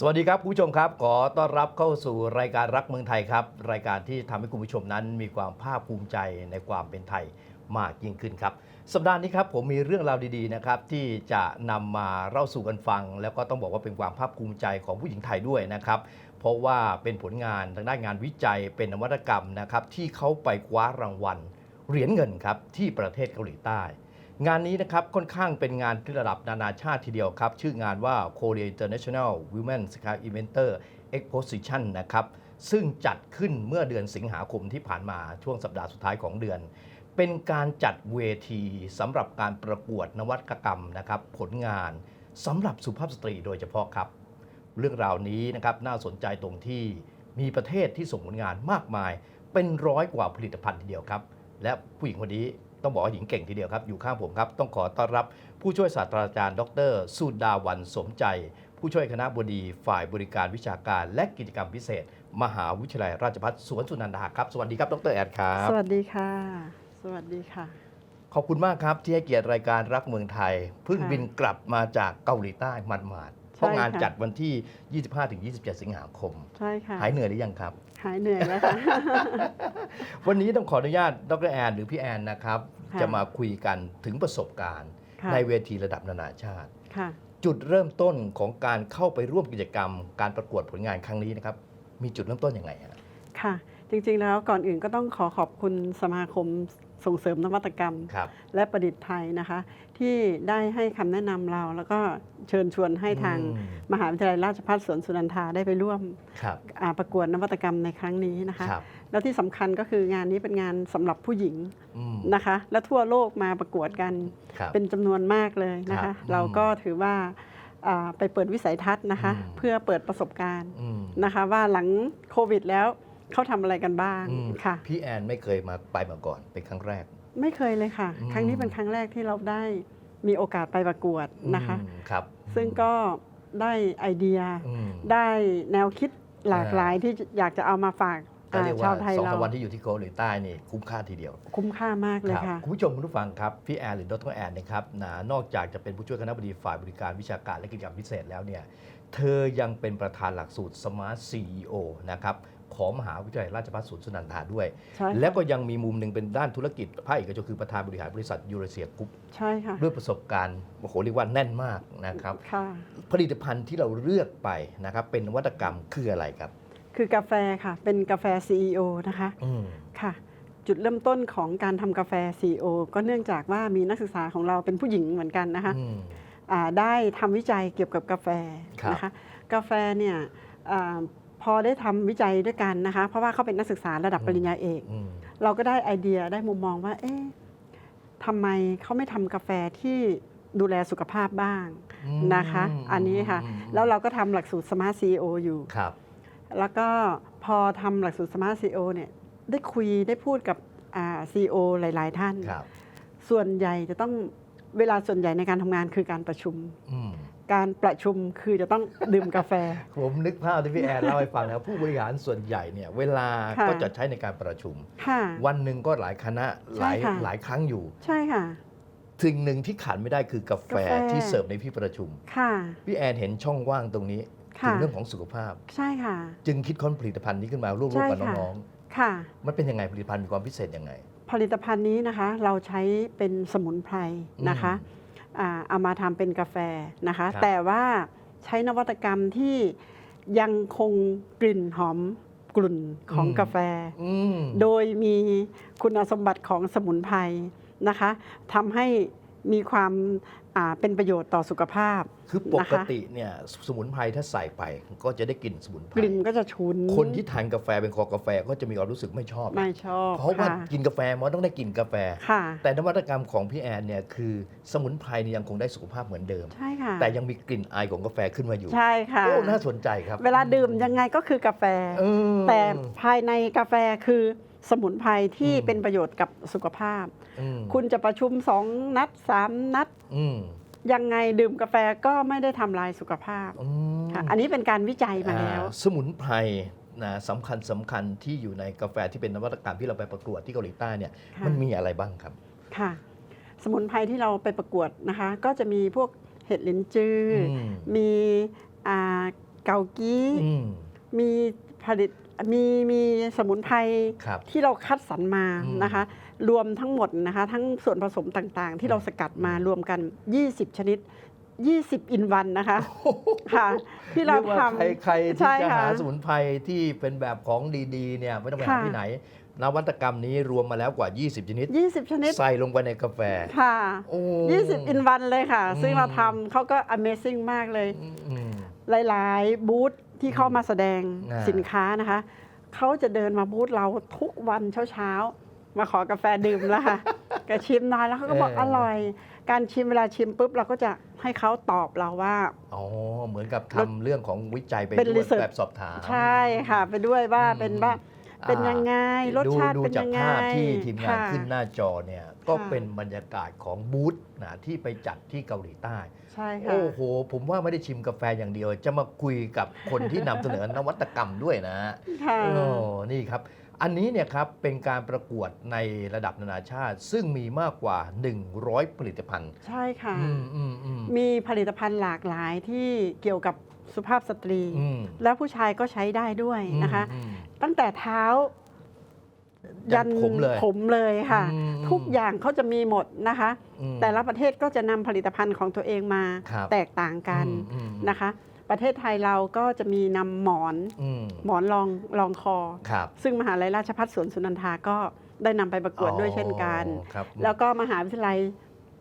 สวัสดีครับคุณผู้ชมครับ ขอต้อนรับเข้าสู่รายการรักเมืองไทยครับ รายการที่ทำให้คุณผู้ชมนั้นมีความภาคภูมิใจในความเป็นไทยมากยิ่งขึ้นครับ สัปดาห์นี้ครับผมมีเรื่องราวดีๆนะครับที่จะนำมาเล่าสู่กันฟัง แล้วก็ต้องบอกว่าเป็นความภาคภูมิใจของผู้หญิงไทยด้วยนะครับเพราะว่าเป็นผลงานทางด้านงานวิจัยเป็นนวัตกรรมนะครับที่เขาไปคว้ารางวัลเหรียญเงินครับที่ประเทศเกาหลีใต้ งานนี้นะครับค่อนข้างเป็นงานที่ระดับนานาชาติทีเดียวครับ ชื่องานว่า Korea International Women Sky Inventor Exposition นะครับซึ่งจัดขึ้นเมื่อเดือนสิงหาคมที่ผ่านมาช่วงสัปดาห์สุดท้ายของเดือน เป็นการจัดเวทีสำหรับการประกวดนวัตกรรมนะครับผลงานสำหรับสุภาพสตรีโดยเฉพาะครับ เรื่องราวนี้นะครับน่าสนใจตรงที่มีประเทศที่ส่งผลงานมากมาย เป็นร้อยกว่าผลิตภัณฑ์ทีเดียวครับ และผู้หญิงคนนี้ ต้องบอกว่าหญิงเก่งทีเดียวครับ อยู่ข้างผมครับ ต้องขอต้อนรับผู้ช่วยศาสตราจารย์ ดรสุดาวันสมใจ ผู้ช่วยคณะบดีฝ่ายบริการวิชาการ และกิจกรรมพิเศษ มหาวิทยาลัยราชภัฏสวนสุนันทาครับ สวัสดีครับดรแอดครับ สวัสดีค่ะ สวัสดีค่ะ ขอบคุณมากครับที่ให้เกียรติรายการรักเมืองไทยเพิ่งค่ะบินกลับมาจากเกาหลีใต้หมาดๆเพราะใช่งานค่ะจัดวันที่ 25-27 สิงหาคมใช่ค่ะหายเหนื่อยหรือยังครับ หายเหนื่อยแล้วค่ะ วันนี้ต้องขออนุญาตดรแอนหรือพี่แอนนะครับ ค่ะจะมาคุยกันถึงประสบการณ์ ค่ะ ในเวทีระดับนานาชาติ ค่ะ จุดเริ่มต้นของการเข้าไปร่วมกิจกรรม การประกวดผลงานครั้งนี้นะครับ มีจุดเริ่มต้นยังไงฮะ ค่ะ จริงๆแล้วก่อนอื่นก็ต้องขอขอบคุณสมาคม ส่งเสริมนวัตกรรม ครับและประดิษฐ์ไทยนะคะ ที่ได้ให้คำแนะนำเรา แล้วก็เชิญชวนให้ทางอืมมหาวิทยาลัยราชภัฏสวนสุนันทาได้ไปร่วมครับอ่าประกวดนวัตกรรมในครั้งนี้นะคะ ครับแล้วที่สำคัญก็คืองานนี้เป็นงานสำหรับผู้หญิงอืมนะคะ และทั่วโลกมาประกวดกัน ครับ เป็นจำนวนมากเลยนะครัคะ บเราก็ถือว่าอ่าไปเปิดวิสัยทัศน์นะคะ อืม เพื่อเปิดประสบการณ์อืม นะคะ ว่าหลังโควิดแล้ว เขาทำอะไรกันบ้างอืมค่ะ พี่แอนไม่เคยมาไปมาก่อนเป็นครั้งแรก ไม่เคยเลยค่ะ อืม ครั้งนี้เป็นครั้งแรกที่เราได้มีโอกาสไปประกวดนะคะ อืมครับซึ่งก็ได้ไอเดีย อืม ได้แนวคิดหลากอ่าหลายที่อยากจะเอามาฝากก็เรียกอ่าว่าชาวไทยสองเราสามวันที่อยู่ที่เกาหลีใต้นี่คุ้มค่าทีเดียวคุ้มค่ามากเลยครับค่ะ คุณผู้ชมคุณผู้ฟังครับ พี่แอนหรือดรแอนนะครับนะนอกจากจะเป็นผู้ช่วยคณะบดีฝ่ายบริการวิชาการและกิจกรรมพิเศษแล้วเนี่ย เธอยังเป็นประธานหลักสูตร Smart CEO นะครับ ของมหาวิทยาลัยราชภัฏสวนสุนันทาด้วย ใช่ค่ะแล้วก็ยังมีมุมหนึ่งเป็นด้านธุรกิจภาคเอกชนคือประธานบริหารบริษัทยูเรเซียกรุ๊ปใช่ค่ะด้วยประสบการณ์โอ้โหเรียกว่าแน่นมากนะครับ ค่ะ ผลิตภัณฑ์ที่เราเลือกไปนะครับเป็นนวัตกรรมคืออะไรครับ คือกาแฟค่ะ เป็นกาแฟ CEO นะคะ อืม ค่ะ จุดเริ่มต้นของการทำกาแฟ CEO ก็เนื่องจากว่ามีนักศึกษาของเราเป็นผู้หญิงเหมือนกันนะคะ อืม อ่าได้ทำวิจัยเกี่ยวกับกาแฟครับ นะคะกาแฟเนี่ยอา พอได้ทำวิจัยด้วยกันนะคะ เพราะว่าเขาเป็นนักศึกษาระดับอืมปริญญาเอกอืมเราก็ได้ไอเดียได้มุมมองว่า เอ๊ะทำไมเขาไม่ทำกาแฟที่ดูแลสุขภาพบ้างนะคะอืมอันนี้ค่ะอืมแล้วเราก็ทำหลักสูตร Smart CEO อยู่ครับ แล้วก็พอทำหลักสูตร Smart CEO เนี่ยได้คุยได้พูดกับอ่า CEO หลาย ๆ ท่านครับส่วนใหญ่จะต้องเวลาส่วนใหญ่ในการทำงานคือการประชุมอืม การประชุมคือจะต้องดื่มกาแฟ ผมนึกภาพที่พี่แอนเล่าให้ฟังนะครับผู้บริหารส่วนใหญ่เนี่ยเวลาค่ะก็จะใช้ในการประชุมค่ะวันหนึ่งก็หลายคณะหลายใช่ค่ะหลายครั้งอยู่ ใช่ค่ะสิ่งหนึ่งที่ขาดไม่ได้คือกาแฟกาแฟที่เสิร์ฟในที่ประชุมค่ะพี่แอนเห็นช่องว่างตรงนี้ค่ะถึงเรื่องของสุขภาพ ใช่ค่ะ จึงคิดค้นผลิตภัณฑ์นี้ขึ้นมาร่วมใช่ๆกับค่ะน้องค่ะๆมันเป็นยังไงผลิตภัณฑ์มีความพิเศษยังไง ผลิตภัณฑ์นี้นะคะ เราใช้เป็นสมุนไพรนะคะอือ่า เอามาทำเป็นกาแฟนะคะ ครับ แต่ว่าใช้นวัตกรรมที่ยังคงกลิ่นหอมกลุ่นของกาแฟ อืม โดยมีคุณสมบัติของสมุนไพรนะคะทำให้ มีความอ่าเป็นประโยชน์ต่อสุขภาพ คือปนะกคะติเนี่ยสมุนไพรถ้าใส่ไปก็จะได้กลิ่นสมุนไพรกลิ่นก็จะฉุน คนที่ทานกาแฟเป็นคอกาแฟก็จะมีความรู้สึกไม่ชอบ ไม่ชอบ เพราะว่าค่ะกินกาแฟมันต้องได้กลิ่นกาแฟค่ะแต่นวัตกรรมของพี่แอนเนี่ยคือสมุนไพรเนี่ยยังคงได้สุขภาพเหมือนเดิม ใช่ค่ะ แต่ยังมีกลิ่นอายของกาแฟขึ้นมาอยู่ ใช่ค่ะ โอ้ น่าสนใจครับ เวลาดื่มยังไงก็คือกาแฟเออแต่ภายในกาแฟคือ สมุนไพรที่อืม เป็นประโยชน์กับสุขภาพ อืมคุณจะประชุม2นัด3นัด อืมยังไงดื่มกาแฟก็ไม่ได้ทำลายสุขภาพอืมค่ะอันนี้เป็นการวิจัยมาแล้ว อ่าสมุนไพรนะสำคัญสำคัญที่อยู่ในกาแฟที่เป็นนวัตกรรมที่เราไปประกวดที่เกาหลีใต้เนี่ยค่ะ มันมีอะไรบ้างครับ ค่ะ สมุนไพรที่เราไปประกวดนะคะ ก็จะมีพวกเห็ดลินจือออืมมีอ่าเกากี้ อืม มีผลิต มีมีสมุนไพรครับที่เราคัดสรรมาอืมนะคะ รวมทั้งหมดนะคะ ทั้งส่วนผสมต่างๆ ที่เราสกัดมารวมกัน 20 ชนิด 20 อินวันนะคะค่ะที่เราเรียกว่าทใครใครำที่ใช่จะค่ะหาสมุนไพรที่เป็นแบบของดีๆเนี่ยไม่ต้องไปหาค่ะ ที่ไหน นวัตกรรมนี้รวมมาแล้วกว่า 20 ชนิด 20 ชนิดใส่ลงไปในกาแฟค่ะ โอ้ 20 อินวันเลยค่ะ อืม ซึ่งเราทำเขาก็ Amazing มากเลย อืมอืมหลาย ๆ บูธ ที่เข้ามาแสดงอ่า สินค้านะคะ เขาจะเดินมาบูธเราทุกวันเช้าๆ มาขอกาแฟดื่มแล้วค่ะ ก็ชิมหน้อยแล้วเขาก็บอกอร่อย การชิมเวลาชิมปุ๊บเราก็จะให้เขาตอบเราว่า อ๋อ เหมือนกับทำเรื่องของวิจัยไปเป็นด้วย research แบบสอบถาม ใช่ค่ะ ไปด้วยว่าอืมเป็นว่า เป็นยังไงรสชาติดูเป็นจากยังไงภาพที่ทีมงานค่ะขึ้นหน้าจอเนี่ยก็ค่ะเป็นบรรยากาศของบูธนะที่ไปจัดที่เกาหลีใต้ใช่ค่ะโอ้โห ผมว่าไม่ได้ชิมกาแฟอย่างเดียว จะมาคุยกับคนที่นำเสนอนวัตกรรมด้วยนะค่ะโอ้นี่ครับ อันนี้เนี่ยครับเป็นการประกวดในระดับนานาชาติ ซึ่งมีมากกว่า 100 ผลิตภัณฑ์ ใช่ค่ะอืมอืมอืมมีผลิตภัณฑ์หลากหลายที่เกี่ยวกับ สุภาพสตรี อืมแล้วผู้ชายก็ใช้ได้ด้วยนะคะ อืม ตั้งแต่เท้ายันผมเลยผมเลยค่ะ อืม ทุกอย่างเขาจะมีหมดนะคะ อืม แต่ละประเทศก็จะนำผลิตภัณฑ์ของตัวเองมาครับ แตกต่างกันอืมอืมนะคะ ประเทศไทยเราก็จะมีนำหมอนอืมหมอนรองรองคอ ครับซึ่งมหาลัยราชภัฏสวนสุนันทาก็ได้นำไปประกวดด้วยเช่นกัน อ๋อครับแล้วก็มหาวิทยาลัย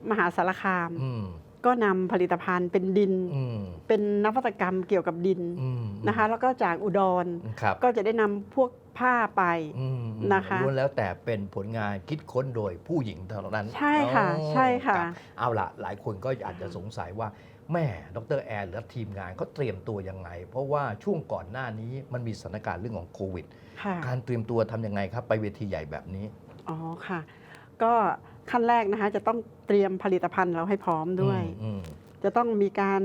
มหาสารคาม อืม ก็นำผลิตภัณฑ์เป็นดิน อืมเป็นนวัตกรรมเกี่ยวกับดินอืมนะคะ แล้วก็จากอุดรครับก็จะได้นำพวกผ้าไป อืมนะคะ ล้วนแล้วแต่เป็นผลงานคิดค้นโดยผู้หญิงเท่านั้นใช่ค่ะ อ๋อใช่ค่ะ รับเอาละหลายคนก็อาจจะสงสัยว่าแม่ดรแอนหรือทีมงานเขาเตรียมตัวยังไง เพราะว่าช่วงก่อนหน้านี้มันมีสถานการณ์เรื่องของโควิด ค่ะ การเตรียมตัวทำยังไงครับ ไปเวทีใหญ่แบบนี้ อ๋อค่ะ ก็ ขั้นแรกนะคะจะต้องเตรียมผลิตภัณฑ์เราให้พร้อมด้วย อืม จะต้องมีการ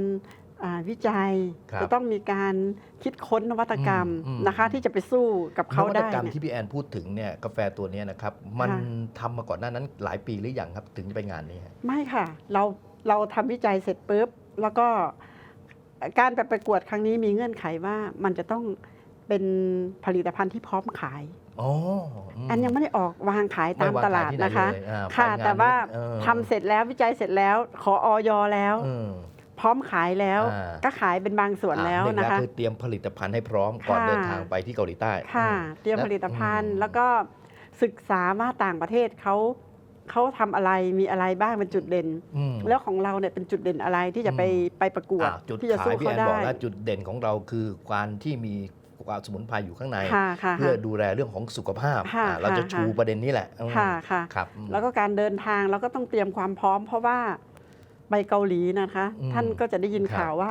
อ่าวิจัย ครับจะต้องมีการคิดค้นนวัตกรรมอืมอืม นะคะ ที่จะไปสู้กับนเขาวัตได้กรรมเนี่ย ที่พี่แอนพูดถึงเนี่ยกาแฟตัวเนี้ยนะครับมันค่ะ ทำมาก่อนหน้านั้นหลายปีหรือยังครับถึงจะไปงานนี้ฮะ ไม่ค่ะ เราเราทำวิจัยเสร็จปุ๊บ แล้วก็การไปประกวดครั้งนี้มีเงื่อนไขว่ามันจะต้องเป็นผลิตภัณฑ์ที่พร้อมขาย อ๋อม อันยังไม่ได้ออกวางขายตามไม่วางตลาดขายที่ไหนนะคะเลยอ่าค่ะ ไปงานแต่ว่าเออ ทำเสร็จแล้ววิจัยเสร็จแล้ว ขอออยแล้ว อืม พร้อมขายแล้ว อ่า ก็ขายเป็นบางส่วนแล้วอ่หงนะคะ คือเตรียมผลิตภัณฑ์ให้พร้อมก่อนค่ะ เดินทางไปที่เกาหลีใต้ค่ะ อืม เตรียมแล้วผลิตภัณฑ์อืมแล้วก็ศึกษาว่าต่างประเทศเขาเขาทำอะไรมีอะไรบ้างเป็นจุดเด่น อืม แล้วของเราเนี่ยเป็นจุดเด่นอะไรที่จะไปอืม ไปประกวดอ่าจุดที่จะขาสู้ยพี่เขาแอนได้ บอกแล้วจุดเด่นของเราคือการที่มี ความสมุนไพรอยู่ข้างในค่ะค่ะเพื่อดูแลเรื่องของสุขภาพค่ะอ่าเราจะค่ะชูประเด็นนี้แหละอืมค่ะค่ะครับอืมแล้วก็การเดินทางเราก็ต้องเตรียมความพร้อม เพราะว่าไปเกาหลีนะคะอืมท่านก็จะได้ยินครับข่าวว่า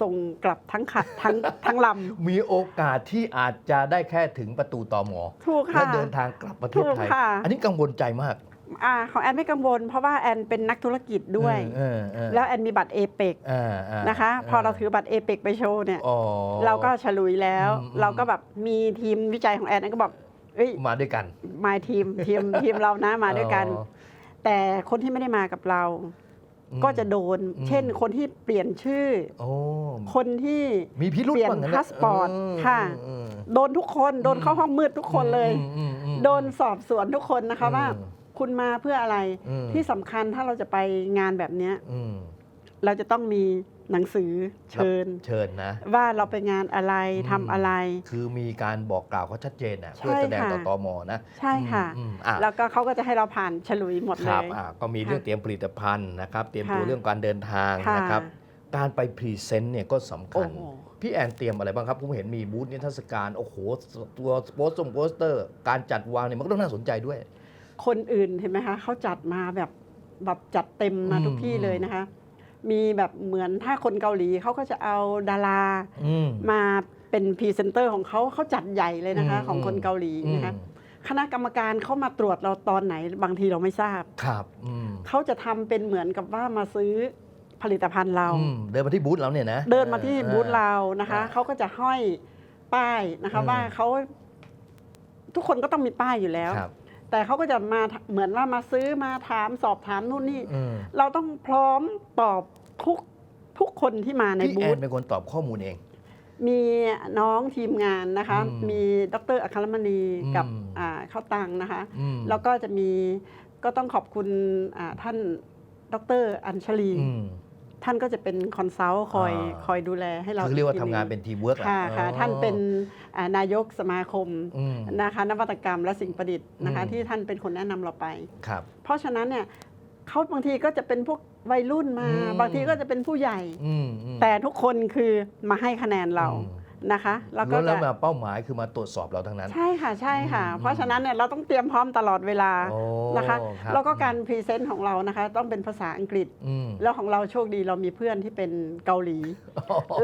ส่งกลับทั้งขัดทั้งทั้งลมีโอกาสที่อาจจะได้แค่ถึงประตูตอมอำถูกและค่ะเดินทางกลับประเทศถูกไทยค่ะอันนี้กังวลใจมาก อ่าของแอนไม่กังวล เพราะว่าแอนเป็นนักธุรกิจด้วยเออเออแล้วแอนมีบัตรเอเปกเออเออนะคะ พอเราถือบัตรเอเปกไปโชว์เนี่ย อ๋อ เราก็ฉลุยแล้วอืมอืม เราก็แบบมีทีมวิจัยของแอนแอนก็บอกเอ้ยมาด้วยกันมาทีมทีมทีมเรานะมาด้วยกัน อ๋อแต่คนที่ไม่ได้มากับเรา อืม ก็จะโดน อืม เช่น คนที่เปลี่ยนชื่อ โอ้คนที่ มีพิรุธเปลี่ยนบ้างะพาสปอร์ตเค่ะอืมโดนทุกคน โดนเข้าห้องมืดทุกคนเลยอืมอืมอืมโดนสอบสวนทุกคนนะคะว่า อืม คุณมาเพื่ออะไรอืม ที่สำคัญถ้าเราจะไปงานแบบเนี้ยอืมเราจะต้องมีหนังสือเชิญ เชิญนะ ว่าเราไปงานอะไรอืม ทำอะไร คือมีการบอกกล่าวเขาชัดเจนนะใช่เพื่อแสดงต่อค่ะตอมอนะใช่ค่ะอืมอืมอะแล้วก็เขาก็จะให้เราผ่านฉลุยหมดคเลรับย อะก็มีเรื่องค่ะเตรียมผลิตภัณฑ์นะครับ เตรียมตัวค่ะ เรื่องการเดินทางค่ะนะครับ การไปพรีเซนต์เนี่ยก็สำคัโอ้ญ โหพี่แอนเตรียมอะไรบ้างครับ ผมเห็นมีบูธนิทรรศการ โอ้โห ตัวโปสต์โปสเตอร์ การจัดวางเนี่ยมันก็ต้องน่าสนใจด้วย คนอื่นเห็นไหมคะเขาจัดมาแบบแบบจัดเต็มมาอืมทุกที่เลยนะคะ มีแบบเหมือนถ้าคนเกาหลีเขาก็จะเอาดาราอืมมาเป็นพรีเซนเตอร์ของเขาเขาจัดใหญ่เลยนะคะอืมของคนเกาหลีนะคะอืมคณะกรรมการเขามาตรวจเราตอนไหนบางทีเราไม่ทราบครับอืมเขาจะทำเป็นเหมือนกับว่ามาซื้อผลิตภัณฑ์เราอืมเดินมาที่บูธเราเนี่ยนะเดินมาที่ออบูธเรานะคะอ่าเขาก็จะห้อยป้ายนะคะอืมว่าเขาทุกคนก็ต้องมีป้ายอยู่แล้วครับ แต่เขาก็จะมาเหมือนว่ามาซื้อมาถามสอบถามนู่นนี่ อืมเราต้องพร้อมตอบทุกทุกคนที่มาในพี่บูแอธนเป็นคนตอบข้อมูลเอง มีน้องทีมงานนะคะ อืมมีดรอัครมณีกับอืม อ่าข้าวตังนะคะ อืมแล้วก็จะมีก็ต้องขอบคุณอ่าท่านดรอัญชลี อืม ท่านก็จะเป็นคอนซัลท์คอยอ่า คอยดูแลให้เราคือเรียกว่าทีทำหงานเป็นทีมเวิร์กค่ะค่ะท่านเป็นอ่านายกสมาคมอืม นะคะนวัตกรรมและสิ่งประดิษฐ์นะคะอืม ที่ท่านเป็นคนแนะนำเราไป ครับ เพราะฉะนั้นเนี่ยเขาบางทีก็จะเป็นพวกวัยรุ่นมา อืม บางทีก็จะเป็นผู้ใหญ่ อืมอืมแต่ทุกคนคือมาให้คะแนนเรา อืม นะคะแล้วก็แล้วจะมาเป้าหมายคือมาตรวจสอบเราทั้งนั้น ใช่ค่ะใช่ค่ะ อืมเพราะฉะนั้นเนี่ยเราต้องเตรียมพร้อมตลอดเวลาโอ้นะคะ ครับ แล้วก็การพรีเซนต์ของเรานะคะ ต้องเป็นภาษาอังกฤษ อืมแล้วของเราโชคดีเรามีเพื่อนที่เป็นเกาหลี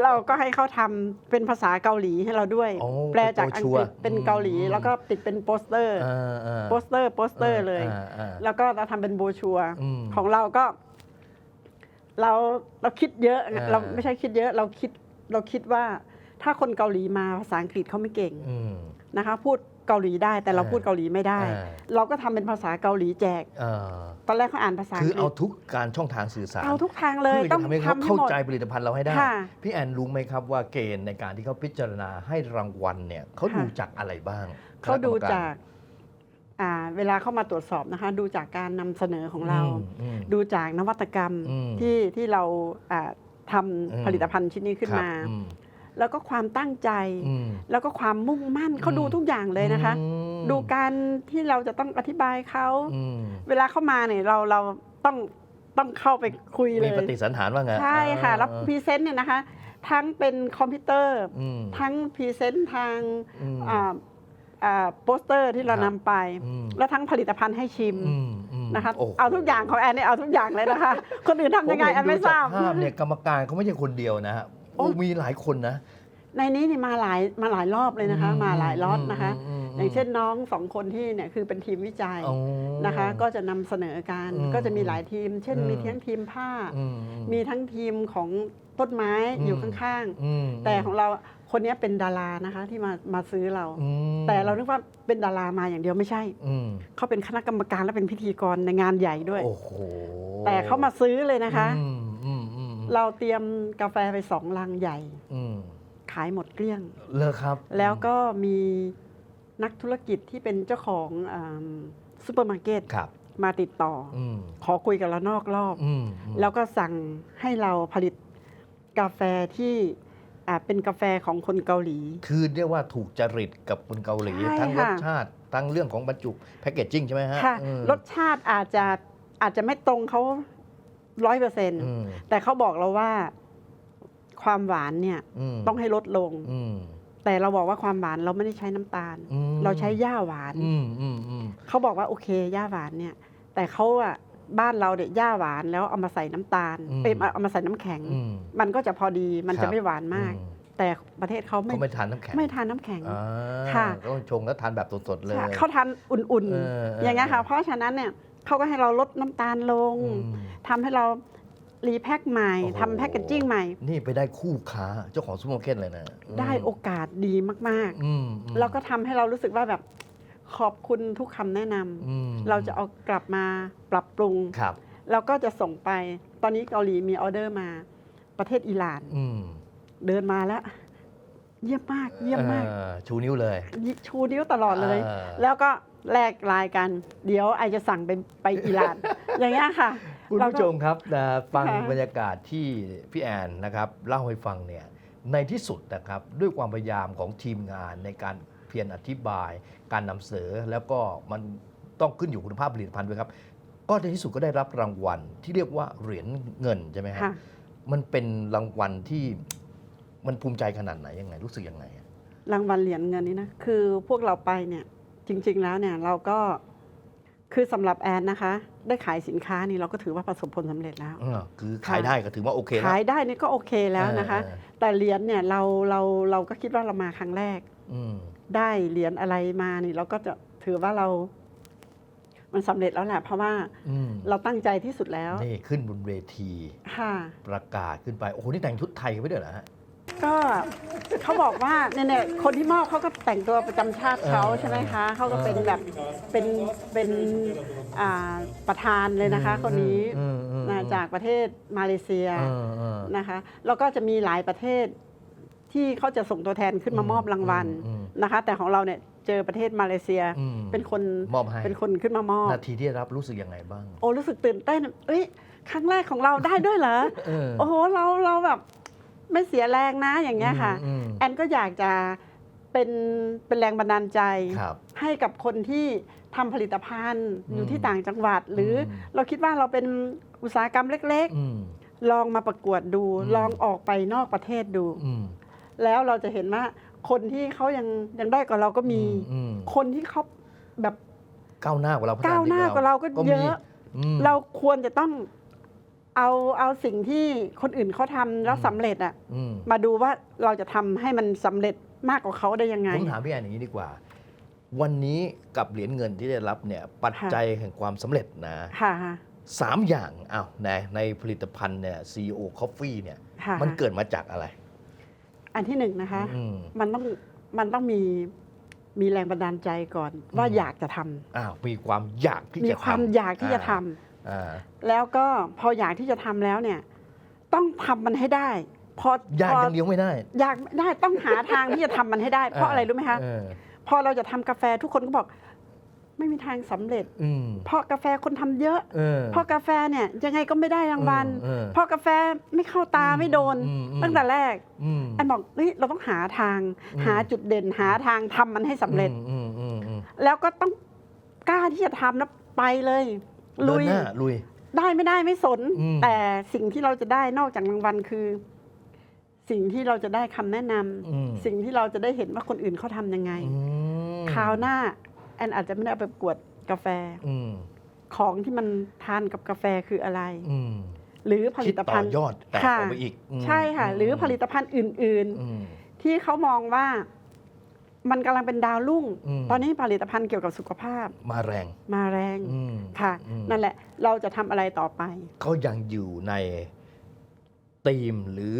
เราก็ให้เขาทำเป็นภาษาเกาหลีให้เราด้วย โอ้แปลจากอังกฤษเป็นโบรชัวร์เป็นเกาหลี อืมแล้วก็ติดเป็นโปสเตอร์อ่าอ่าโปสเตอร์โปสเตอร์เลย อ่าอ่า แล้วก็เราทำเป็นโบรชัวร์อืมของเราก็ เราเราคิดเยอะอ่า เราไม่ใช่คิดเยอะ เราคิดเราคิดว่า ถ้าคนเกาหลีมาภาษาอังกฤษเขาไม่เก่งอืมนะคะ พูดเกาหลีได้แต่เราอ่าพูดเกาหลีไม่ได้อ่าเราก็ทำเป็นภาษาเกาหลีแจกอ่าตอนแรกเขาอ่านภาษาอัคืงอกฤเอาษทุกการช่องทางสื่อสารเอาทุกทางเลยพื่ต้องจะทำให้เขาทำให้เข้าหมดใจผลิตภัณฑ์เราให้ได้ค่ะพี่แอนรู้ไหมครับว่าเกณฑ์ในการที่เขาพิจารณาให้รางวัลเนี่ยเขาค่ะดูจากอะไรบ้างเขาดูคณะรรมรจากอ่าเวลาเข้ามาตรวจสอบนะคะ ดูจากการนำเสนอของเรามอืมดูจากนวัตกรรมอืมที่ที่เราอ่าทอืมำผลิตภัณฑ์ชิ้นนี้ขึ้นครับมาอืม แล้วก็ความตั้งใจอืมแล้วก็ความมุ่งมั่นเขาดูทุกอย่างเลยนะคะอืมดูการที่เราจะต้องอธิบายเขาอืมเวลาเข้ามาเนี่ยเราเราต้องต้องเข้าไปคุยเลมียปฏิสันฐานว่าไงใช่ค่ะแล้วอ่าพรีเซนต์เนี่ยนะคะ ทั้งเป็นคอมพิวเตอร์อืมทั้งพรีเซนต์ทางอืมอ่าอ่าโปสเตอร์ที่เราครับนำไปอืมแล้วทั้งผลิตภัณฑ์ให้ชิมอืมมนะคะโโหเอาทุกอย่างของแอนเนี่ยเอาทุกอย่างเลยนะคะ คนอื่นทำยังไงผแอนไม่ทราบดูจกภาพเนี่ยกรรมการเขาไม่ใช่คนเดียวนะฮะ โอ้โอ้มีหลายคนนะ ในนี้นี่มาหลายมาหลายรอบเลยนะคะอืมมาหลายล็อตนะคะอืมอืมอย่างเช่นน้องสองคนที่เนี่ยคือเป็นทีมวิจัยอ๋อนะคะ ก็จะนำเสนอการอืมก็จะมีหลายทีม เช่นอืมมีทั้งทีมผ้าอืมมีทั้งทีมของต้นไม้อืมอยู่ข้างอืมๆแต่ของเราคนนี้เป็นดารานะคะที่มามาซื้อเราอืมแต่เรานึกว่าเป็นดารามาอย่างเดียวไม่ใช่อืมเขาเป็นคณะกรรมการและเป็นพิธีกรในงานใหญ่ด้วยโอ้โหแต่เขามาซื้อเลยนะคะอืมอืมอืม เราเตรียมกาแฟไปสองลังใหญ่อืมขายหมดเกลี้ยงเลอครับ แล้วก็มีนักธุรกิจที่เป็นเจ้าของซูเปอร์มาร์เก็ตครับมาติดต่อออืมขอคุยกับเรานอกรอบอืมอืมแล้วก็สั่งให้เราผลิตกาแฟที่อ่าเป็นกาแฟของคนเกาหลี คือเรียกว่าถูกจริตกับคนเกาหลีใช่ทั้งรสค่ะชาติ ทั้งเรื่องของบรรจุแพคเกจจิ้งใช่ไหมฮะค่ะอืมรสชาติอาจจะอาจจะไม่ตรงเขา ร้อยเปอร์เซ็นต์อืมแต่เขาบอกเราว่าความหวานเนี่ยมต้องให้ลดลงอืมแต่เราบอกว่าความหวานเราไม่ได้ใช้น้ำตาลอืมเราใช้หญ้าหวานอืมอืมอืมเขาบอกว่าโอเคหญ้าหวานเนี่ย แต่เขาอะบ้านเราเนี่ยหญ้าหวานแล้วเอามาใส่น้ำตาลอืมเอ้ยเอามาใส่น้ำแข็งอืมมันก็จะพอดีมันครัจะบไม่หวานมากอืแต่ประเทศเขาไม่เขาไม่ทานน้ำแข็งไม่ทานน้ำแข็งอ่าค่ะต้องชงแล้วทานแบบสดๆเลยค่ะเขาทานอุ่นเออๆเอออย่างเงี้ยค่ะเออเพราะฉะนั้นเนี่ย เขาก็ให้เราลดน้ำตาลลงอืมทำให้เรารีแพ็คใหม่โอ้โหทำแพ็กเกจจิ้งใหม่ นี่ไปได้คู่ค้าเจ้าของซูเปอร์มาร์เก็ตเลยนะอืมได้โอกาสดีมากอืมอืมๆแล้วก็ทำให้เรารู้สึกว่าแบบขอบคุณทุกคำแนะนำอืมเราจะเอากลับมาปรับปรุงครับแล้วก็จะส่งไป ตอนนี้เกาหลีมีออเดอร์มาประเทศอิหร่านอืมเดินมาแล้ว เยี่ยมมาก เยี่ยมมากเออชูนิ้วเลย ชูนิ้วตลอดเลยอ่าแล้วก็ แลกไลายกัน เดี๋ยวไอจะสั่งไปไปอิหร่าน อย่างเงี้ยค่ะ คุณเราผู้ก็ชมครับนะฟังค่ะ บรรยากาศที่พี่แอนนะครับเล่าให้ฟังเนี่ยในที่สุดนะครับด้วยความพยายามของทีมงานในการเพียรอธิบาย การนำเสนอแล้วก็มันต้องขึ้นอยู่คุณภาพผลิตภัณฑ์ด้วยครับ ก็ในที่สุดก็ได้รับรางวัลที่เรียกว่าเหรียญเงินใช่ไหมฮะค่ะ มันเป็นรางวัลที่มันภูมิใจขนาดไหนยังไงรู้สึกยังไงอะ รางวัลเหรียญเงินนี้นะ คือพวกเราไปเนี่ย จริง ๆ แล้วเนี่ยเราก็คือสำหรับแอนนะคะ ได้ขายสินค้านี่เราก็ถือว่าประสบผลสำเร็จแล้วเออคือขายได้ก็ถือว่าโอเคแล้วขายได้นี่ก็โอเคแล้วนะคะเออแต่เหรียญเนี่ยเราเราเราก็คิดว่าเรามาครั้งแรกอืมได้เหรียญอะไรมานี่เราก็จะถือว่าเรา มันสำเร็จแล้วแหละเพราะว่าอืมเราตั้งใจที่สุดแล้วนี่ขึ้นบนเวทีค่ะประกาศขึ้นไปโอ้โหนี่แต่งชุดไทยไปด้วยเหรอฮะ ก็เขาบอกว่าเนี่ยเนี่ยคนที่มอบเขาก็แต่งตัวประจำชาติเขาเออใช่ไหมคะเขาก็เออเป็นแบบเป็นเป็นอ่าประธานเลยนะคะ คนนี้อืมอืมนะจากประเทศมาเลเซียเออเออนะคะแล้วก็จะมีหลายประเทศที่เขาจะส่งตัวแทนขึ้นมามอบรางวัลอืมนะคะ แต่ของเราเนี่ยเจอประเทศมาเลเซียอืมเป็นคนมอบให้ เป็นคนขึ้นมามอบ นาทีที่ได้รับรู้สึกยังไงบ้าง โอ้รู้สึกตื่นเต้น เอ้ย ครั้งแรกของเราได้ด้วยเหรอ เออ โอ้โห เราเราแบบ ไม่เสียแรงนะอย่างเงี้ยค่ะ อืม แอนก็อยากจะเป็นเป็นแรงบันดาลใจ ครับให้กับคนที่ทำผลิตภัณฑ์อืมอยู่ที่ต่างจังหวัด หรืออม เราคิดว่าเราเป็นอุตสาหกรรมเล็ก อืม ๆ ลองมาประกวดดู อืม ลองออกไปนอกประเทศดู อืมแล้วเราจะเห็นว่าคนที่เขายังยังได้อยกว่าเราก็มี อืมคนที่เขาแบบก้าวหน้ากว่าเราพัฒก้าวหน้ากว่าเราก็เยอะมีมเราควรจะต้อง เอาเอาสิ่งที่คนอื่นเขาทำแล้วอืมสำเร็จอะอืมมาดูว่าเราจะทำให้มันสำเร็จมากกว่าเขาได้ยังไง ผมถามพี่แอนอย่างนี้ดีกว่า วันนี้กับเหรียญเงินที่ได้รับเนี่ยปัจจัยแห่งความสำเร็จนะค่ะสามอย่างอ้าวในในผลิตภัณฑ์เนี่ย CEO Coffee เนี่ยค่ะมันเกิดมาจากอะไรอันที่หนึ่งนะคะ อืม มันต้องมันต้องมีมีแรงบันดาลใจก่อน ว่าอืม อยากจะทำอ้าวมีความอยากที่มีจะทำความอยากที่จะทำอ่า แล้วก็พออยากที่จะทำแล้วเนี่ย ต้องทำมันให้ได้พออยากพออย่างเดียวไม่ได้ อยากได้ต้องหาทางที่จะทำมันให้ได้ เพราะอะไรรู้ไหมคะเออพอเราจะทำกาแฟทุกคนก็บอก ไม่มีทางสำเร็จอืมเพราะกาแฟคนทำเยอะเออเพราะกาแฟเนี่ยยังไงก็ไม่ได้รางวัลเออเพราะกาแฟไม่เข้าตาอืมไม่โดนอืมอืมตั้งแต่แรกอืมแอนบอกเฮ้ยเราต้องหาทางอืมหาจุดเด่นหาทางทำมันให้สำเร็จอืมอืมอืมแล้วก็ต้องกล้าที่จะทำแล้วไปเลย เดิลุนยหน้าลุย ได้ไม่ได้ไม่สน อืม แต่สิ่งที่เราจะได้นอกจากรางวัลคือ สิ่งที่เราจะได้คำแนะนำอืมสิ่งที่เราจะได้เห็นว่าคนอื่นเขาทำยังไงอืมคราวหน้า แอนอาจจะไม่ได้เอาไปประกวดกาแฟอืมของที่มันทานกับกาแฟคืออะไร อืมหรือผคิลิดตต่ภัอณฑ์ ยอดแตกค่ะออกไปอีกมใช่ค่ะ หรือผลิตภัณฑ์อื่น อืมๆ ที่เขามองว่า มันกำลังเป็นดาวรุ่ง อืม ตอนนี้ผลิตภัณฑ์เกี่ยวกับสุขภาพมาแรงมาแรงอืมค่ะ อืมนั่นแหละเราจะทำอะไรต่อไป เขายังอยู่ในธีมหรือ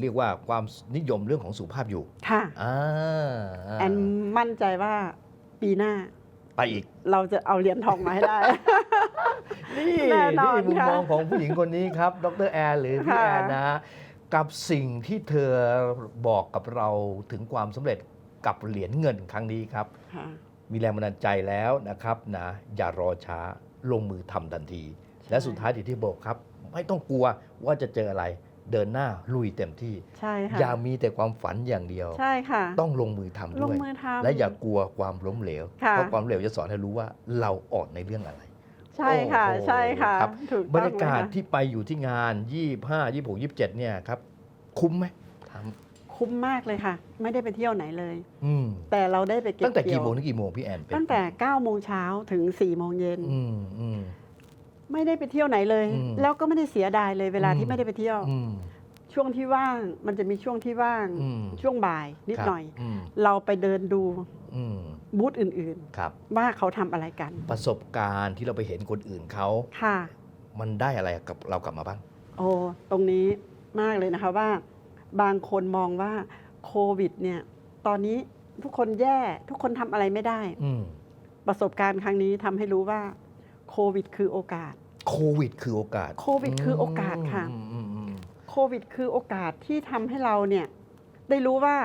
เรียกว่าความนิยมเรื่องของสุขภาพอยู่ค่ะอ่าแอนมั่นใจว่าปีหน้าไปอีก เราจะเอาเหรียญทองมาให้ได้ นี่แน่นอนนี่มุมค่ะมองของผู้หญิงคนนี้ครับ ดรแอนหรือพี่ค่ะ แอนนะกับสิ่งที่เธอบอกกับเราถึงความสำเร็จ กับเหรียญเงินครั้งนี้ครับค่ะมีแรงบันดาลใจแล้วนะครับนะอย่ารอช้าลงมือทำทันที และสุดท้ายที่ที่บอกครับ ไม่ต้องกลัวว่าจะเจออะไรเดินหน้าลุยเต็มที่ใช่ค่ะอย่ามีแต่ความฝันอย่างเดียว ใช่ค่ะ ต้องลงมือทำลด้งวยมือทำและอย่ากลัวความล้มเหลวค่ะเพราะความล้มเหลวจะสอนให้รู้ว่าเราอ่อนในเรื่องอะไร ใช่ค่ะโอ้โหใช่ค่ะครับถูกบรต้องรยากาศเลยค่ะที่ไปอยู่ที่งาน 25 26 27 เนี่ยครับ คุ้มไหมถาม คุ้มมากเลยค่ะ ไม่ได้ไปเที่ยวไหนเลย อืมแต่เราได้ไปเก็บตั้งแต่เกี่กี่ยวโมงถึงกี่โมงพี่แอนเป็นตั้งแต่9โมงเช้าถึง4โมงเย็น อืมอืม ไม่ได้ไปเที่ยวไหนเลย อืมแล้วก็ไม่ได้เสียดายเลยเวลาอืที่มไม่ได้ไปเที่ยว อืมช่วงที่ว่างมันจะมีช่วงที่ว่าง อืมช่วงบ่ายนิดครับหน่อย อืมเราไปเดินดูอืมบูธอื่นครับ ๆ ว่าเขาทำอะไรกัน ประสบการณ์ที่เราไปเห็นคนอื่นเขา ค่ะ มันได้อะไรกับเรากลับมาบ้าง โอ้ตรงนี้มากเลยนะคะว่า บางคนมองว่าโควิดเนี่ยตอนนี้ทุกคนแย่ทุกคนทำอะไรไม่ได้ อืมประสบการณ์ครั้งนี้ทำให้รู้ว่าโควิด คือโอกาส โควิด คือโอกาสโควิด คือโอกาสค่ะ อืมอืมอืมโควิด คือโอกาสที่ทำให้เราเนี่ยได้รู้ว่า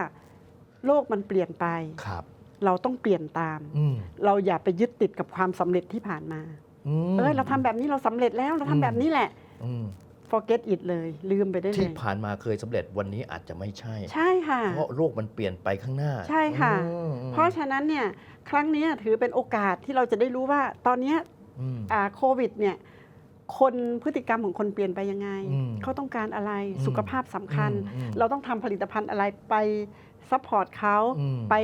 โลกมันเปลี่ยนไป ครับ เราต้องเปลี่ยนตาม อืมเราอย่าไปยึดติดกับความสำเร็จที่ผ่านมาอืมเออเราทำแบบนี้เราสำเร็จแล้วเราทำแบบนี้แหละ อืม forget it เลย ลืมไปได้เลที่ยผ่านมาเคยสำเร็จวันนี้อาจจะไม่ใช่ ใช่ค่ะ เพราะโลกมันเปลี่ยนไปข้างหน้า ใช่ค่ะอืมเพราะฉะนั้นเนี่ยครั้งนี้ถือเป็นโอกาสที่เราจะได้รู้ว่าตอนเนี้ยอืมอ่าโควิดเนี่ยคนพฤติกรรมของคนเปลี่ยนไปยังไงอืมเขาต้องการอะไรอืมสุขภาพสำคัญอืมอืมเราต้องทำผลิตภัณฑ์อะไรไปซัพพอร์ตเขาอืมไป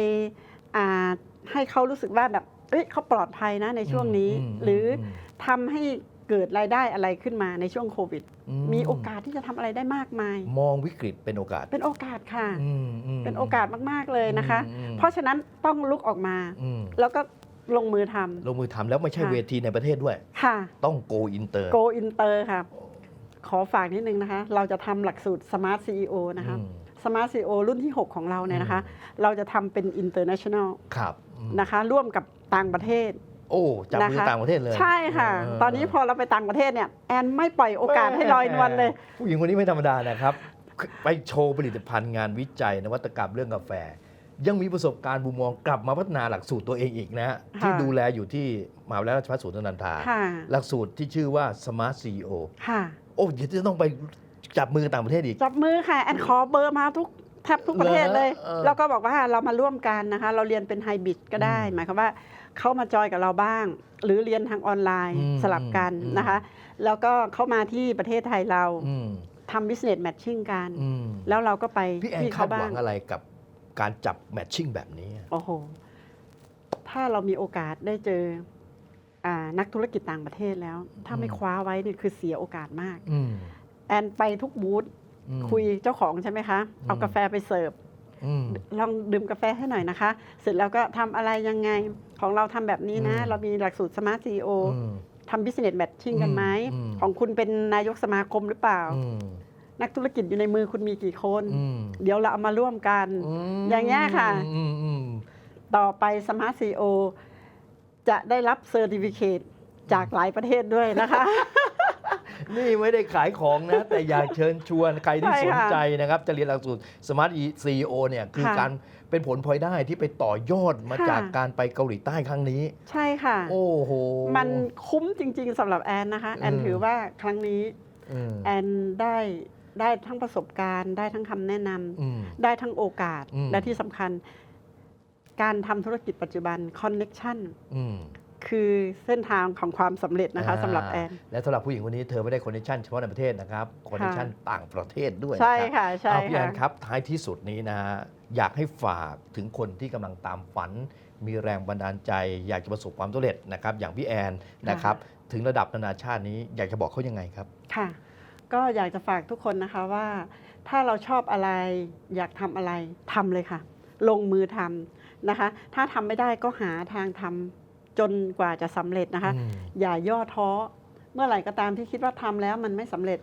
อ่าให้เขารู้สึกว่าแบบเอ้ยเขาปลอดภัยนะในช่วงนี้มหรือมทำให้ เกิดรายได้อะไรขึ้นมาในช่วงโควิดอืมีโอกาสที่จะทำอะไรได้มากมาย มองวิกฤตเป็นโอกาส เป็นโอกาสค่ะอืมมเป็นโอกาสมากๆเลยนะคะอืมเพราะฉะนั้นต้องลุกออกมาอืมแล้วก็ลงมือทำลงมือทำแล้วไม่ใช่ค่ะเวทีในประเทศด้วย ค่ะ ต้องโกอินเตอร์ go inter ค่ะ ขอฝากนิดนึงนะคะ เราจะทำหลักสูตร smart CEO นะคะอืม Smart CEO รุ่นที่ 6 ของเราเนี่ยนะคะ เราจะทำเป็น international ครับอืมนะคะ ร่วมกับต่างประเทศ โอ้จับมือนะคะต่างประเทศเลยใช่ค่ะ เตอนนี้พอเราไปต่างประเทศเนี่ยแอนไม่ปล่อยโอกาสให้ลอยนวลเลย ผู้หญิงคนนี้ไม่ธรรมดานะครับ ไปโชว์ผลิตภัณฑ์งานวิจัยนวัตกรรมเรื่องกาแฟ ยังมีประสบการณ์มุมมองกลับมาพัฒนาหลักสูตรตัวเองอีกนะฮะค่ะ ที่ดูแลอยู่ที่มหาวิทยาลัยราชภัฏสวนนันทา ค่ะหลักสูตรที่ชื่อว่า Smart CEO ค่ะ โอ้เดี๋ยวจะต้องไปจับมือต่างประเทศอีก จับมือค่ะแอนขอเบอร์มาทุก แทบทุกประเทศเลย เหรอเออแล้วก็บอกว่าเรามาร่วมกันนะคะ เราเรียนเป็นไฮบริดก็ได้อืมหมายความว่าเขามาจอยกับเราบ้าง หรือเรียนทางออนไลน์อืมสลับกันอืม นะคะ แล้วก็เข้ามาที่ประเทศไทยเราอืมทำ business matching กัน อืมแล้วเราก็ไปพี่แอนที่คาเขาดหบ้าวัง งอะไรกับการจับแมทชิ่งแบบนี้โอ้โห ถ้าเรามีโอกาสได้เจออ่านักธุรกิจต่างประเทศแล้ว ถ้าไม่อืม คว้าไว้เนี่ยคือเสียโอกาสมาก อืม แอนไปทุกบูธอืม คุยเจ้าของใช่ไหมคะ เอาอืมกาแฟไปเสิร์ฟอืมลองดื่มกาแฟให้หน่อยนะคะ เสร็จแล้วก็ทำอะไรยังไงของเราทำแบบนี้นะอืมเรามีหลักสูตร Smart CEO อืมทำ business matching กันไหมอืมของคุณเป็นนายกสมาคมหรือเปล่าอืมนักธุรกิจอยู่ในมือคุณมีกี่คนอืมเดี๋ยวเราเอามาร่วมกันมอย่างเงี้ยค่ะอืมอืมต่อไป Smart CEO จะได้รับเซอร์ติฟิเคตจากหลายประเทศด้วยนะคะ นี่ไม่ได้ขายของนะ แต่อยากเชิญชวนใครที่ใช่สนค่ะใจนะครับ จะเรียนหลักสูตร Smart CEO เนี่ยคือค่ะการเป็นผลพลอยได้ที่ไปต่อยอดมาค่ะ จากการไปเกาหลีใต้ครั้งนี้ ใช่ค่ะ โอ้โห มันคุ้มจริง ๆสำหรับแอนนะคะ แอนอืม ถือว่าครั้งนี้ อืมแอนได้ได้ทั้งประสบการณ์ ได้ทั้งคำแนะนำอืม ได้ทั้งโอกาสอืม และที่สำคัญ การทำธุรกิจปัจจุบันคอนเน็ชันอืม คือเส้นทางของความสำเร็จนะคะอ่าสำหรับแอน และสำหรับผู้หญิงคนนี้เธอไม่ได้คอนเนคชั่นเฉพาะในประเทศนะครับคอนเนคชั่นต่างประเทศด้วยนใช่รับค่ะใช่เอาพี่แอค่ะนครับท้ายที่สุดนี้นะฮะอยากให้ฝากถึงคนที่กำลังตามฝัน มีแรงบันดาลใจ อยากจะประสบความสำเร็จนะครับ อย่างพี่แอนนะครับถึงระดับนานาชาตินี้อยากจะบอกเขายังไงครับ ค่ะ ก็อยากจะฝากทุกคนนะคะว่า ถ้าเราชอบอะไรอยากทำอะไรทำเลยค่ะ ลงมือทำนะคะ ถ้าทำไม่ได้ก็หาทางทำ จนกว่าจะสำเร็จนะคะอืมอย่าย่อท้อ เมื่อไหร่ก็ตามที่คิดว่าทำแล้วมันไม่สำเร็จ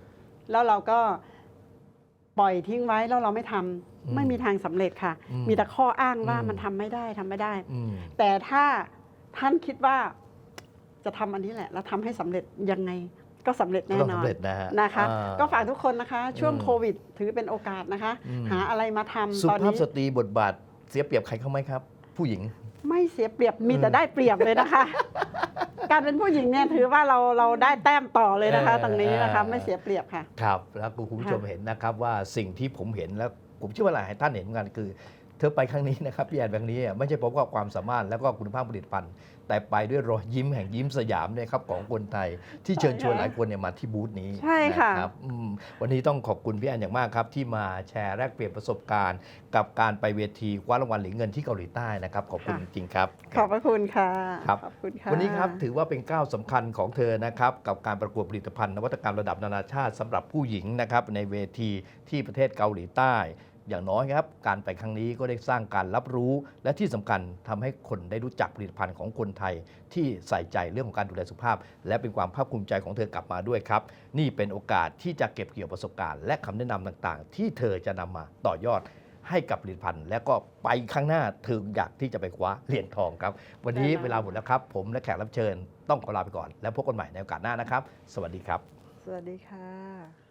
แล้วเราก็ปล่อยทิ้งไว้แล้วเราไม่ทำอืมไม่มีทางสำเร็จค่ะอืมมีแต่ข้ออ้างว่าอืมมันทำไม่ได้ทำไม่ได้อืมแต่ถ้าท่านคิดว่าจะทำอันนี้แหละ แล้วทำให้สำเร็จยังไงก็สำเร็จก็แน่ต้องนอนสำเร็จนะฮะนะคะอ่ก็ฝากทุกคนนะคะ ช่วงอืมโควิดถือเป็นโอกาสนะคะอืมหาอะไรมาทำสุตอนภาพนี้สตรีบทบาทเสียเปรียบใครเขาไหมครับ ผู้หญิง ไม่เสียเปรียบมีแต่อืมได้เปรียบเลยนะคะ การเป็นผู้หญิงเนี่ยถือว่าเราเราได้แต้มต่อเลยนะคะเออตรงนี้นะคะเออไม่เสียเปรียบค่ะ ครับ แล้วคุณผู้ชมค่ะเห็นนะครับว่าสิ่งที่ผมเห็นแล้วผมเชื่อว่าหลายท่านเห็นเหมือนกันคือเธอไปครั้งนี้นะครับพี่แอนแบบนี้ไม่ใช่เพราะว่าความสามารถแล้วก็คุณภาพผลิตภัณฑ์ แต่ไปด้วยรอยยิ้มแห่งยิ้มสยามเนี่ยครับของคนไทย ที่เชิญชวนหลายคนเนี่ยมาที่บูธนี้ใช่ค่ะนะครับอืมวันนี้ต้องขอบคุณพี่แอนอย่างมากครับ ที่มาแชร์แลกเปลี่ยนประสบการณ์ กับการไปเวทีคว้ารางวัลเหรียญเงินที่เกาหลีใต้นะครับขอบคุณจริงๆครับ ขอบพระคุณค่ะครับขอบคุณค่ะวันนี้ครับถือว่าเป็นก้าวสำคัญของเธอนะครับกับการประกวดผลิตภัณฑ์นวัตกรรมระดับนานาชาติสำหรับผู้หญิงนะครับในเวทีที่ประเทศเกาหลีใต้ อย่างน้อยครับ การไปครั้งนี้ก็ได้สร้างการรับรู้ และที่สำคัญทำให้คนได้รู้จักผลิตภัณฑ์ของคนไทย ที่ใส่ใจเรื่องของการดูแลสุขภาพ และเป็นความภาคภูมิใจของเธอกลับมาด้วยครับ นี่เป็นโอกาสที่จะเก็บเกี่ยวประสบการณ์ และคำแนะนำต่างๆ ที่เธอจะนำมาต่อยอดให้กับผลิตภัณฑ์และก็ไปข้างหน้าเธออยากที่จะไปคว้าเหรียญทองครับ วันนี้เวลาหมดแล้วครับ ผมและแขกรับเชิญต้องขอลาไปก่อน แล้วพบกันใหม่ในโอกาสหน้านะครับ สวัสดีครับ สวัสดีค่ะ